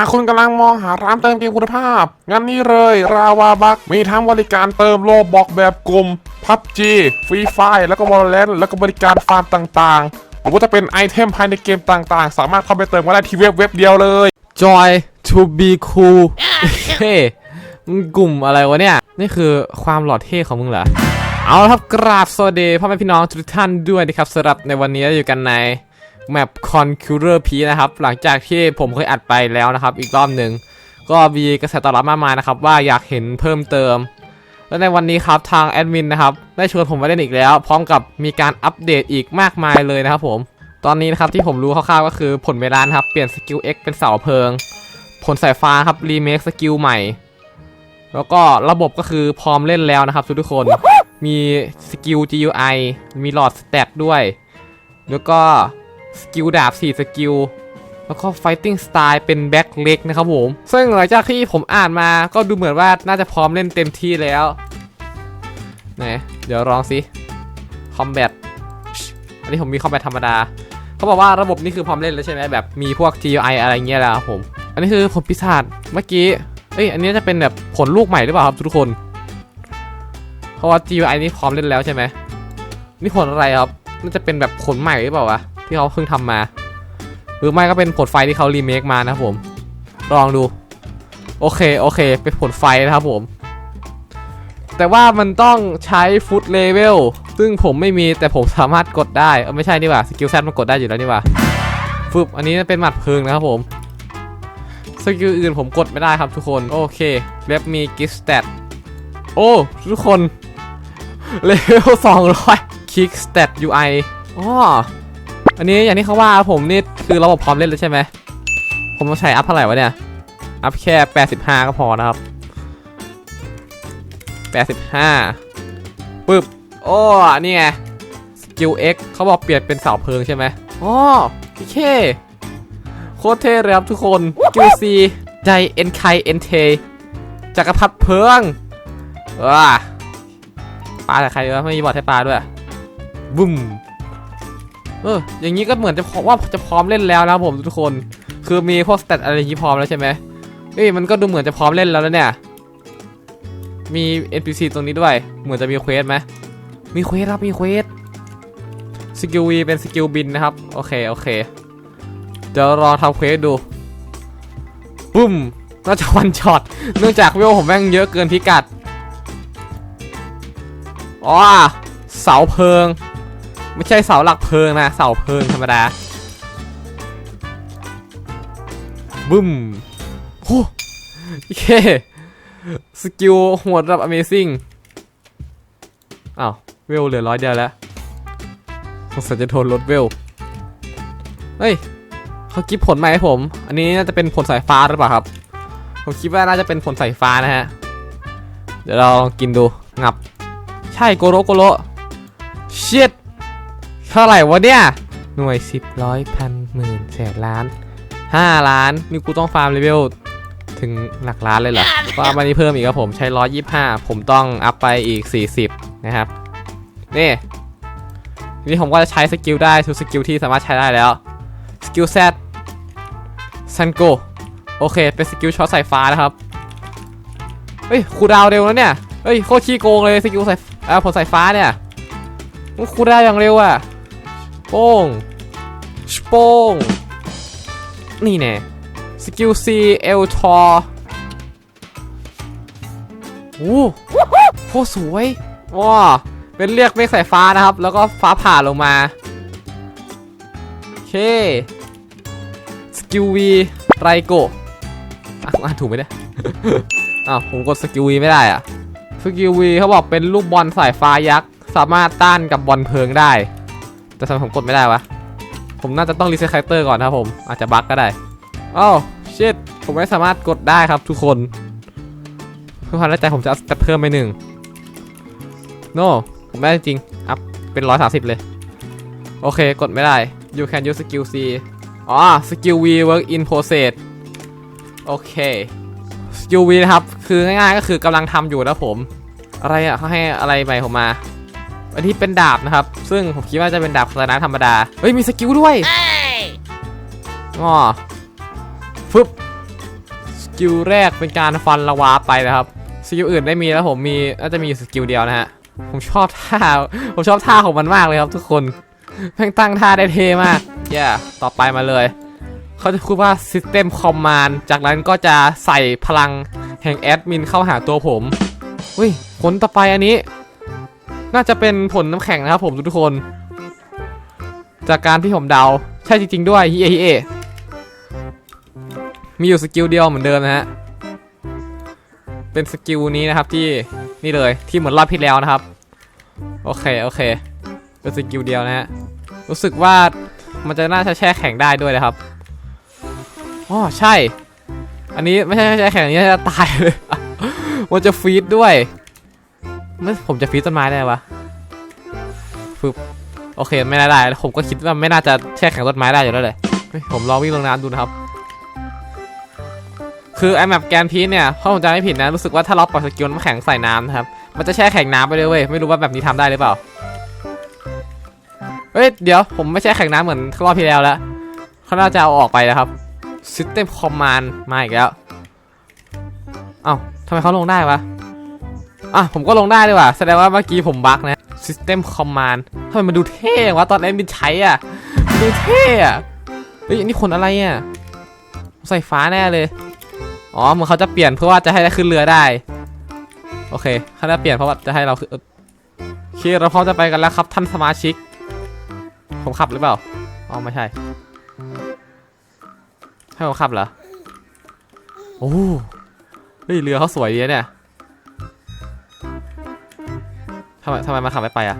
หากคุณกำลังมองหาร้านเติมเกมคุณภาพ งั้นนี่เลย ราวาบักมีทั้งบริการเติมโลบอกแบบกลุ่มพับจีฟรีไฟแล้วก็วอลเลนแล้วก็บริการฟาร์มต่างๆหรือว่าจะเป็นไอเทมภายในเกมต่างๆ สามารถเข้าไปเติมกันได้ที่เว็บเว็บเดียวเลย Joy to be cool เฮ้มึงกลุ่มอะไรวะเนี่ย นี่คือความหล่อเท่ของมึงเหรอเอาละครับกราบสวัสดีพ่อแม่พี่น้องทุกท่านด้วยนะครับสำหรับในวันนี้อยู่กันใน แมป Conqueror P นะครับ หลังจากที่ผมเคยอัดไปแล้วนะครับ อีกรอบหนึ่งก็มีกระแสตอบรับมากมายนะครับ ว่าอยากเห็นเพิ่มเติม และในวันนี้ครับทางแอดมินนะครับได้ชวนผมมาเล่นอีกแล้ว พร้อมกับมีการอัปเดตอีกมากมายเลยนะครับผมตอนนี้นะครับที่ผมรู้คร่าวๆก็คือผลเวลานะครับเปลี่ยนสกิล X เป็นเสาเพลิง ผลสายฟ้าครับรีเมคสกิลใหม่ แล้วก็ระบบก็คือพร้อมเล่นแล้วนะครับทุกคน มีสกิล GUI มีหลอดสเตตด้วย แล้วก็ สกิลดาบ 4 สกิล แล้วก็ Fighting Style เป็นแบ็คเล็กนะครับผม ซึ่งหลังจากที่ผมอ่านมาก็ดูเหมือนว่าน่าจะพร้อมเล่นเต็มที่แล้วไหนเดี๋ยวลองสิ Combat อันนี้ผมมี Combat ธรรมดา เขาบอกว่าระบบนี้คือพร้อมเล่นแล้วใช่ไหมแบบมีพวก GUI อะไรเงี้ยแล้วผม อันนี้คือผลปีศาจเมื่อกี้เอ้ยอันนี้จะเป็นแบบผลลูกใหม่หรือเปล่าครับทุกคน เพราะว่า GUI นี่พร้อมเล่นแล้วใช่ไหมนี่ผลอะไรครับน่าจะเป็นแบบผลใหม่หรือเปล่าวะ ที่เขาเพิ่งทำมา หรือไม่ก็เป็นผลไฟที่เขารีเมคมานะผม ลองดู โอเคโอเค เป็นผลไฟนะครับผม แต่ว่ามันต้องใช้ฟุตเลเวลซึ่งผมไม่มีแต่ผมสามารถกดได้เออไม่ใช่นี่ว่าสกิลแซมันกดได้อยู่แล้วนี่ว่าฟึบอันนี้เป็นหมัดเพลิงนะครับผมสกิลอื่นผมกดไม่ได้ครับทุกคนโอเคเว็บมีกิฟต์สเตตโอ้ทุกคนเลเวล200 Kick Stat UI อ๋อ อันนี้อย่างที่เขาว่าผมนี่คือระบบพร้อมเล่นแล้วใช่ไหม ผมต้องใช้อัพเท่าไหร่วะเนี่ย อัพแค่ 85 ก็พอนะครับ 85ปึ๊บ โอ้ นี่ไง สกิล X เขาบอกเปลี่ยนเป็นเสาเพลิงใช่ไหมอ๋อโอเคโคตรเท่เลยครับทุกคนกิลซีใจเอ็นไคเอ็นเทจักรพรรดิเพลิงว้าปลาแต่ใครวะไม่มีบอดให้ปลาด้วยบุ้ม เอออย่างนี้ก็เหมือนจะว่าจะพร้อมเล่นแล้วนะผมทุกคน คือมีพวกสเตตอะไรอย่างนี้พร้อมแล้วใช่ไหมเอ้ยมันก็ดูเหมือนจะพร้อมเล่นแล้วนะเนี่ยมี NPC ตรงนี้ด้วย เหมือนจะมีเควสไหมมีเควสครับมีเควสสกิลวีเป็นสกิลบินนะครับ โอเค โอเค เดี๋ยวรอทำเควสดูปุ้มน่าจะวันช็อต เนื่องจากเวลผมแม่งเยอะเกินพิกัดอ๋อเสาเพลิง ไม่ใช่เสาหลักเพลิงนะเสาเพลิงธรรมดาบึ้มโอ้โอเคสกิลโหดระดับ Amazing อ้าวเวลเหลือร้อยเดียวแล้วสงสัยจะโดนลดเวล เฮ้ยเขากิฟผลมาให้ผม อันนี้น่าจะเป็นผลสายฟ้าหรือเปล่าครับ ผมคิดว่าน่าจะเป็นผลสายฟ้านะฮะ เดี๋ยวเรากินดู งับ ใช่โกโรโกโรเชิด ท่าไหร่วะเนี่ย หน่วยสิบร้อยพันหมื่นแสนล้านห้าล้าน นี่กูต้องฟาร์มเลเวลถึงหลักล้านเลยเหรอฟาร์มอันนี้เพิ่มอีกครับผมใช้ร้อยยี่ห้าผมต้องอัพไปอีก40นะครับ นี่ทีนี้ผมก็จะใช้สกิลได้ทุกสกิลที่สามารถใช้ได้แล้วสกิลแซดซันโกโอเค เป็นสกิลช็อตสายฟ้านะครับเฮ้ยคูลดาวน์เร็วแล้วเนี่ยเฮ้ยโคตรขี้โกงเลยสกิลสายเอ่อผลสายฟ้าเนี่ยมันคูลดาวน์อย่างเร็วอะ โป้งชโป้งนี่แน่สกิลซีเอลทอโอ้โคสวยว้าเป็นเรียกเมฆสายฟ้านะครับ แล้วก็ฟ้าผ่าลงมาโอเคสกิลวีไรโกะอะอ่านถูกไหมเนี่ยอ้าวผมกดสกิลวีไม่ได้อะสกิลวีเขาบอกเป็นลูกบอลสายฟ้ายักษ์ สามารถต้านกับบอลเพลิงได้ แต่ทำไมผมกดไม่ได้วะ ผมน่าจะต้องรีเซ็ตคาแรคเตอร์ก่อนนะครับผม อาจจะบั๊กก็ได้อ้าวชิตผมไม่สามารถกดได้ครับทุกคนเพื่อความแน่ใจผมจะเอาสเพิ่มไปหนึ่ง no ผมไม่ได้จริง อัพเป็นร้อยสาสิบเลย โอเค กดไม่ได้ you can use skill C อ๋อ skill V work in process โอเค skill V นะครับ คือง่ายๆก็คือกำลังทำอยู่นะผม อะไรอะเขาให้อะไรใหม่ผมมา อันที่เป็นดาบนะครับ ซึ่งผมคิดว่าจะเป็นดาบคานาธรรมดา เฮ้ยมีสกิลด้วยอ๋อฟึบกิลแรกเป็นการฟันละวาไปนะครับ สกิลอื่นได้มีแล้วผมมีน่าจะมีอยู่สกิลเดียวนะฮะ ผมชอบท่า ผมชอบท่าของมันมากเลยครับทุกคนแม่งตั้งท่าได้เท่มากเย่ต่อไปมาเลย เขาจะพูดว่า System Command จากนั้นก็จะใส่พลังแห่งแอดมินเข้าหาตัวผมอุ้ยผลต่อไปอันนี้ น่าจะเป็นผลน้ำแข็งนะครับผมทุกคน จากการที่ผมเดา ใช่จริง ๆ ด้วยฮิเอฮิเอมีอยู่สกิลเดียวเหมือนเดิมนะฮะ เป็นสกิลนี้นะครับที่นี่เลยที่เหมือนรอบที่แล้วนะครับ โอเคโอเคเป็นสกิลเดียวนะฮะ รู้สึกว่ามันจะน่าจะแช่แข็งได้ด้วยนะครับอ๋อใช่ อันนี้ไม่ใช่แช่แข็งอันนี้จะตายเลย มันจะฟีดด้วย ไม่ผมจะฟีดต้นไม้ได้ปะฟึบโอเคไม่ได้ได้ผมก็คิดว่าไม่น่าจะแช่แข็งต้นไม้ได้อยู่แล้วเลยผมลองวิ่งลงน้ำดูนะครับ คือไอแมปแกนพีเนี่ยถ้าผมจำไม่ผิดนะรู้สึกว่าถ้าเราปล่อยสกิลน้ำแข็งใส่น้ำนะครับมันจะแช่แข็งน้ำไปเลยเว้ยไม่รู้ว่าแบบนี้ทำได้หรือเปล่าเฮ้ยเดี๋ยวผมไม่แช่แข็งน้ำเหมือนรอบที่แล้วแล้วเขาน่าจะเอาออกไปนะครับ System Command มาอีกแล้ว เอ้าทำไมเขาลงได้วะ อะผมก็ลงได้ด้วยว่ะแสดงว่าเมื่อกี้ผมบั๊กนะ System Command ทำไมมันดูเท่วะตอนแอดมินใช้อะดูเท่อะเฮ้ยอันนี่คนอะไรอะใส่ฟ้าแน่เลย อ๋อเหมือนเขาจะเปลี่ยนเพื่อว่าจะให้ได้ขึ้นเรือได้ โอเคเขาจะเปลี่ยนเพราะว่าจะให้เราขึ้นเอ่อโอเคเราพร้อมจะไปกันแล้วครับท่านสมาชิก ผมขับหรือเปล่า อ๋อไม่ใช่ ให้ผมขับเหรอ โอ้เฮ้ยเรือเขาสวยดีเนี่ยำไมทำไมมาขับไม่ไปอะ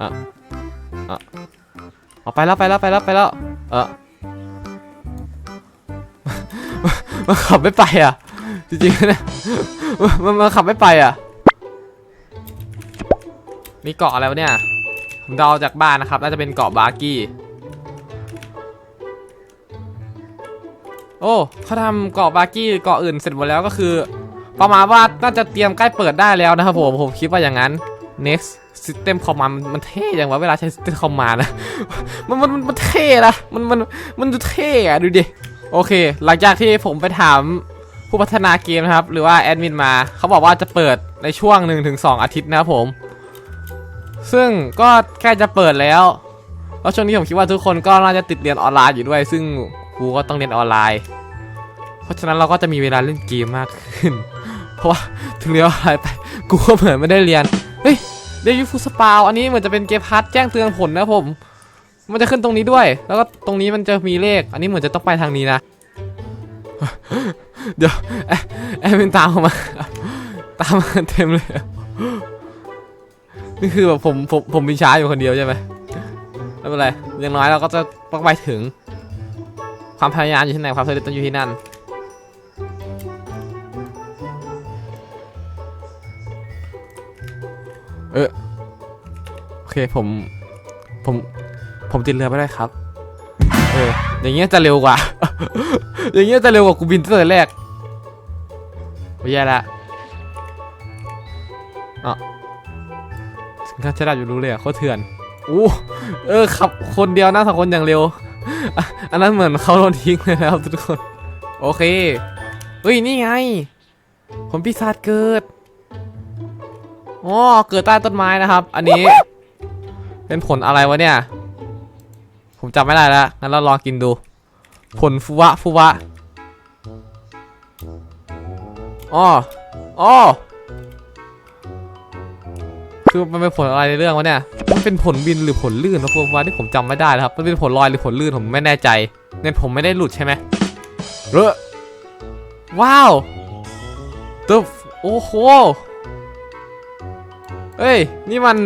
อะอะออกไปแล้วไปแล้วไปแล้วไปแล้ว เออมันขับไม่ไปอะ จริงๆนะมันมันขับไม่ไปอะ มีเกาะอะไรวะเนี่ย ผมเดาจากบ้านนะครับ น่าจะเป็นเกาะบาร์กี้ โอ้เขาทำเกาะบาร์กี้เกาะอื่นเสร็จหมดแล้วก็คือ ประมาณว่าน่าจะเตรียมใกล้เปิดได้แล้วนะครับผมผมคิดว่าอย่างนั้น next system command มันมันเท่อย่างวะเวลาใช้ system command นะมันมันมันมันเท่นะมันมันมันดูเท่อะดูดิโอเค หลังจากที่ผมไปถามผู้พัฒนาเกมนะครับ หรือว่าแอดมินมา เขาบอกว่าจะเปิดในช่วง 1-2 อาทิตย์นะครับผม ซึ่งก็ใกล้จะเปิดแล้ว แล้วช่วงนี้ผมคิดว่าทุกคนก็น่าจะติดเรียนออนไลน์อยู่ด้วย ซึ่งกูก็ต้องเรียนออนไลน์ เพราะฉะนั้นเราก็จะมีเวลาเล่นเกมมากขึ้น เพราะว่าถึงเรียนออนไลน์ไปกูก็เหมือนไม่ได้เรียนเฮ้ยเดยูฟูสปาวอันนี้เหมือนจะเป็นเกมพาร์ทแจ้งเตือนผลนะผม มันจะขึ้นตรงนี้ด้วย แล้วก็ตรงนี้มันจะมีเลข อันนี้เหมือนจะต้องไปทางนี้นะ เดี๋ยวแอแอดมินตามมา ตามมาเต็มเลย นี่คือแบบผมผมผมมีช้าอยู่คนเดียวใช่ไหมไม่เป็นไรอย่างน้อยเราก็จะต้องไปถึง ความพยายามอยู่ที่ไหนความสำเร็จต้องอยู่ที่นั่น เออโอเคผม ผม ผมติดเรือไปได้ครับ เออ อย่างเงี้ยจะเร็วกว่า อย่างเงี้ยจะเร็วกว่ากูบินตั้งแต่แรกไม่แย่ละอ๋อถึงขั้นจะได้อยู่รู้เลยอะโคตรเถื่อนอู้เออขับคนเดียวนะสองคนอย่างเร็วอ,อันนั้นเหมือนเขาโดนทิ้งเลยนะครับทุกคน โอเคเฮ้ย นี่ไงผลปีศาจเกิด อ๋อเกิดใต้ต้นไม้นะครับ อันนี้ เป็นผลอะไรวะเนี่ย ผมจำไม่ได้แล้วงั้นเราลองกินดู ผลฟุวะฟุวะอ๋ออ๋อคือมันเป็นผลอะไรในเรื่องวะเนี่ย มันเป็นผลบินหรือผลลื่นนะฟุวะที่ผมจำไม่ได้แล้วครับ มันเป็นผลลอยหรือผลลื่นผมไม่แน่ใจ เนี่ยผมไม่ได้หลุดใช่ไหมเออว้าวตึ๊บโอ้โห เฮ้ย นี่มัน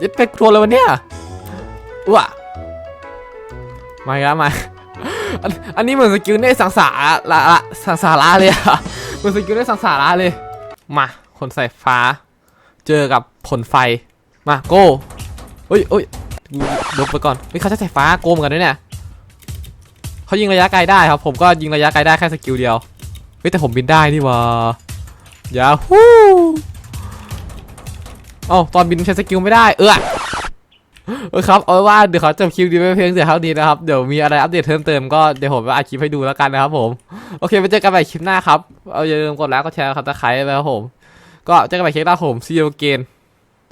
ยึดเป็กทัวร์เลยวะเนี่ยว้ามาอีกแล้วมาอันนี้เหมือนสกิลเนสังสาระละสังสาระเลยอะเหมือนสกิลเนสังสาระเลย มา คนใส่ฟ้า เจอกับผลไฟ มาโก้เฮ้ยเฮ้ยกูลบไปก่อนเฮ้ยเขาใช้สายฟ้าโกมกันด้วยเนี่ยเขายิงระยะไกลได้ครับ ผมก็ยิงระยะไกลได้แค่สกิลเดียว เฮ้ยแต่ผมบินได้นี่วะยาฮู เอ้าตอนบินใช้สกิลไม่ได้ เออเออครับเอาว่าเดี๋ยวเขาจบคลิปนี้ไปเพียงแต่เท่านี้นะครับ เดี๋ยวมีอะไรอัปเดตเพิ่มเติมก็เดี๋ยวผมจะอัดคลิปให้ดูแล้วกันนะครับผม โอเคไปเจอกันใหม่คลิปหน้าครับ เอาอย่าลืมกดไลค์กดแชร์กดตะไคร้ไปครับผม ก็เจอกันใหม่คลิปหน้าผมซีโอเกน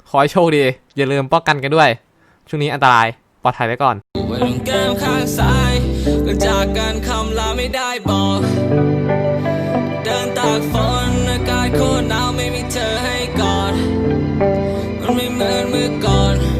ขอให้โชคดี อย่าลืมป้องกันกันด้วย ช่วงนี้อันตรายปลอดภัยไว้ก่อนไว้ตรงแก้มข้างซ้ายก็จากกันคำลาไม่ได้บอก เดินตากฝนอากาศโคตรหนาวไม่ มีเ